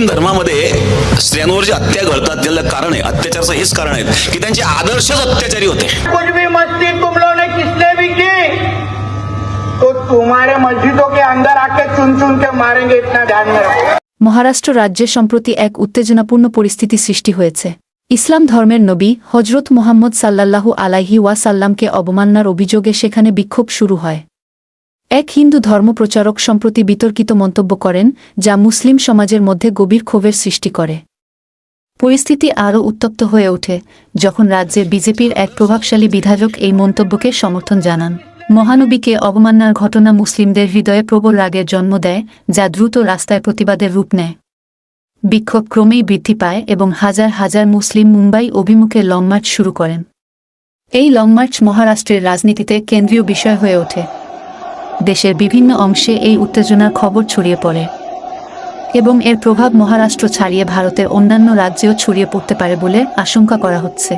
मुस्लिम धर्मामध्ये स्त्रियांवर जे हत्या घडतात त्याला कारण आहे अत्याचाराचं हेच कारण आहे की त्यांचे आदर्शच अत्याचारी होते कुछ भी मस्ती तुम लोगों ने किसने भी की तो तुम्हारे मस्जिदों के अंदर आके चुन चुन के मारेंगे इतना ध्यान में रखो মহারাষ্ট্র রাজ্যে সম্প্রতি এক উত্তেজনাপূর্ণ পরিস্থিতি সৃষ্টি হয়েছে ইসলাম ধর্মের নবী হজরত মোহাম্মদ সাল্লাল্লাহু আলাইহি ওয়াসাল্লামকে অবমাননার অভিযোগে সেখানে বিক্ষোভ শুরু হয় এক হিন্দু ধর্মপ্রচারক সম্প্রতি বিতর্কিত মন্তব্য করেন, যা মুসলিম সমাজের মধ্যে গভীর ক্ষোভের সৃষ্টি করে। পরিস্থিতি আরও উত্তপ্ত হয়ে ওঠে, যখন রাজ্যের বিজেপির এক প্রভাবশালী বিধায়ক এই মন্তব্যকে সমর্থন জানান। মহানবীকে অবমাননার ঘটনা মুসলিমদের হৃদয়ে প্রবল রাগের জন্ম দেয়, যা দ্রুত রাস্তায় প্রতিবাদের রূপ নেয়। বিক্ষোভ ক্রমেই বৃদ্ধি পায় এবং হাজার হাজার মুসলিম মুম্বাই অভিমুখে লং মার্চ শুরু করেন। এই লং মার্চ মহারাষ্ট্রের রাজনীতিতে কেন্দ্রীয় বিষয় হয়ে ওঠে। দেশের বিভিন্ন অংশে এই উত্তেজনার খবর ছড়িয়ে পড়ে এবং এর প্রভাব মহারাষ্ট্র ছাড়িয়ে ভারতের অন্যান্য রাজ্যেও ছড়িয়ে পড়তে পারে বলে আশঙ্কা করা হচ্ছে।